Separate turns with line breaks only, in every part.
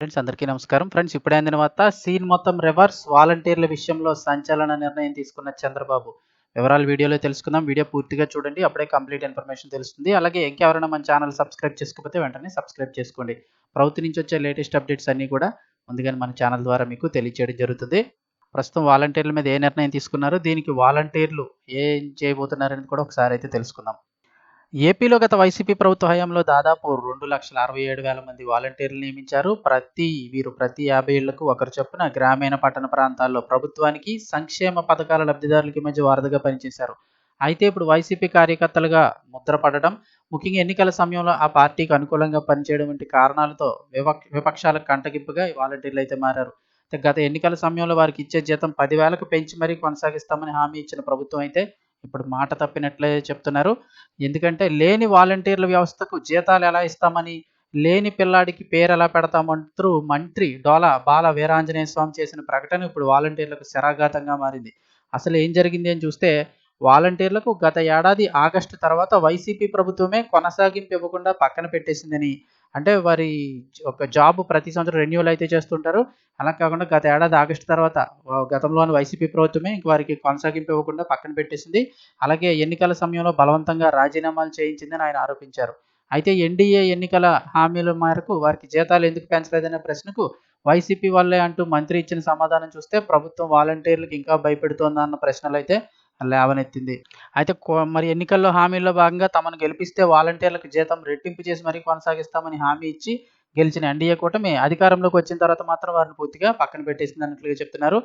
Friends అందరికీ నమస్కారం. Friends ఇప్పుడే అందిన వార్త సీన్ మొత్తం రివర్స్ వాలంటీర్ల విషయంలో సంచలన నిర్ణయం తీసుకున్న చంద్రబాబు. వివరాలు వీడియోలో తెలుసుకుందాం. వీడియో పూర్తిగా చూడండి. అప్పుడే కంప్లీట్ ఇన్ఫర్మేషన్ తెలుస్తుంది. అలాగే ఇంకెవరైనా మన ఛానల్ సబ్స్క్రైబ్ చేసుకోకపోతే వెంటనే సబ్స్క్రైబ్ చేసుకోండి. ప్రభుత్వం నుంచి వచ్చే లేటెస్ట్ అప్డేట్స్ అన్నీ కూడా ముందుగానే మన ఛానల్ ద్వారా మీకు తెలియచేయడం జరుగుతుంది. ప్రస్తుతం వాలంటీర్ల మీద ఏ నిర్ణయం తీసుకున్నారు దీనికి వాలంటీర్లు ఏం చేయబోతున్నారని కూడా ఒకసారి అయితే తెలుసుకుందాం. ఏపీలో గత వైసీపీ ప్రభుత్వ హయాంలో దాదాపు రెండు లక్షల అరవై ఏడు వేల మంది వాలంటీర్లు నియమించారు. ప్రతి వీరు ప్రతి యాభై ఏళ్ళకు ఒకరు చొప్పున గ్రామీణ పట్టణ ప్రాంతాల్లో ప్రభుత్వానికి సంక్షేమ పథకాల లబ్ధిదారులకి మధ్య వారధిగా పనిచేశారు. అయితే ఇప్పుడు వైసీపీ కార్యకర్తలుగా ముద్రపడడం ముఖ్యంగా ఎన్నికల సమయంలో ఆ పార్టీకి అనుకూలంగా పనిచేయడం వంటి కారణాలతో వివక్ విపక్షాలకు కంటగింపుగా ఈ వాలంటీర్లు అయితే మారారు. గత ఎన్నికల సమయంలో వారికి ఇచ్చే జీతం పదివేలకు పెంచి మరీ కొనసాగిస్తామని హామీ ఇచ్చిన ప్రభుత్వం అయితే ఇప్పుడు మాట తప్పినట్లే చెప్తున్నారు. ఎందుకంటే లేని వాలంటీర్ల వ్యవస్థకు జీతాలు ఎలా ఇస్తామని లేని పిల్లాడికి పేరు ఎలా పెడతామంటూ మంత్రి డోల బాల వీరాంజనేయ స్వామి చేసిన ప్రకటన ఇప్పుడు వాలంటీర్లకు శరాఘాతంగా మారింది. అసలు ఏం జరిగింది అని చూస్తే వాలంటీర్లకు గత ఏడాది ఆగస్టు తర్వాత వైసీపీ ప్రభుత్వమే కొనసాగింపు ఇవ్వకుండా పక్కన పెట్టేసిందని అంటే వారి ఒక జాబ్ ప్రతి సంవత్సరం రెన్యూవల్ అయితే చేస్తుంటారు. అలా కాకుండా గత ఏడాది ఆగస్టు తర్వాత గతంలోని వైసీపీ ప్రభుత్వమే ఇంక వారికి కొనసాగింపు ఇవ్వకుండా పక్కన పెట్టేసింది. అలాగే ఎన్నికల సమయంలో బలవంతంగా రాజీనామాలు చేయించిందని ఆయన ఆరోపించారు. అయితే ఎన్డీఏ ఎన్నికల హామీల మేరకు వారికి జీతాలు ఎందుకు పెంచలేదనే ప్రశ్నకు వైసీపీ వల్లే అంటూ మంత్రి ఇచ్చిన సమాధానం చూస్తే ప్రభుత్వం వాలంటీర్లకు ఇంకా భయపెడుతోందన్న ప్రశ్నలు అయితే లేవనెత్తింది. అయితే మరి ఎన్నికల్లో హామీల్లో భాగంగా తమను గెలిపిస్తే వాలంటీర్లకు జీతం రెట్టింపు చేసి మరీ కొనసాగిస్తామని హామీ ఇచ్చి గెలిచిన ఎన్డీఏ కూటమి అధికారంలోకి వచ్చిన తర్వాత మాత్రం వారిని పూర్తిగా పక్కన పెట్టేసింది అన్నట్లుగా చెప్తున్నారు.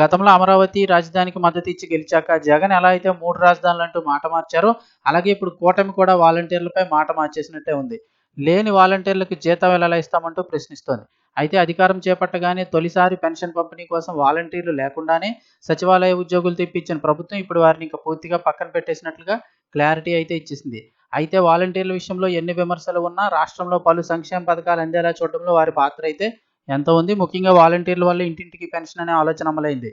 గతంలో అమరావతి రాజధానికి మద్దతు ఇచ్చి గెలిచాక జగన్ ఎలా అయితే మూడు రాజధానులు అంటూ మాట మార్చారో అలాగే ఇప్పుడు కూటమి కూడా వాలంటీర్లపై మాట మార్చేసినట్టే ఉంది. లేని వాలంటీర్లకు జీతం ఎలా ఇస్తామంటూ ప్రశ్నిస్తోంది. అయితే అధికారం చేపట్టగానే తొలిసారి పెన్షన్ పంపిణీ కోసం వాలంటీర్లు లేకుండానే సచివాలయ ఉద్యోగులు తెప్పించిన ప్రభుత్వం ఇప్పుడు వారిని ఇంకా పూర్తిగా పక్కన పెట్టేసినట్లుగా క్లారిటీ అయితే ఇచ్చేసింది. అయితే వాలంటీర్ల విషయంలో ఎన్ని విమర్శలు ఉన్నా రాష్ట్రంలో పలు సంక్షేమ పథకాలు అందేలా చూడడంలో వారి పాత్ర అయితే ఎంత ఉంది? ముఖ్యంగా వాలంటీర్ల వల్ల ఇంటింటికి పెన్షన్ అనే ఆలోచన అమలైంది.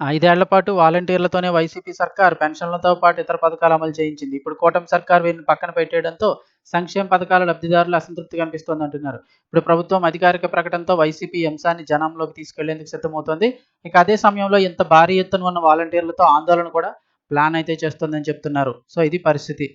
ఐదేళ్ళ పాటు వాలంటీర్లతోనే వైసీపీ సర్కార్ పెన్షన్లతో పాటు ఇతర పథకాలు అమలు చేయించింది. ఇప్పుడు కూటమి సర్కార్ వీరిని పక్కన పెట్టేయడంతో సంక్షేమ పథకాల లబ్ధిదారులు అసంతృప్తి కనిపిస్తోంది అంటున్నారు. ఇప్పుడు ప్రభుత్వం అధికారిక ప్రకటనతో వైసీపీ అంశాన్ని జనంలోకి తీసుకెళ్ళేందుకు సిద్ధమవుతోంది. ఇక అదే సమయంలో ఇంత భారీ ఎత్తున ఉన్న వాలంటీర్లతో ఆందోళన కూడా ప్లాన్ అయితే చేస్తుందని చెప్తున్నారు. సో ఇది పరిస్థితి.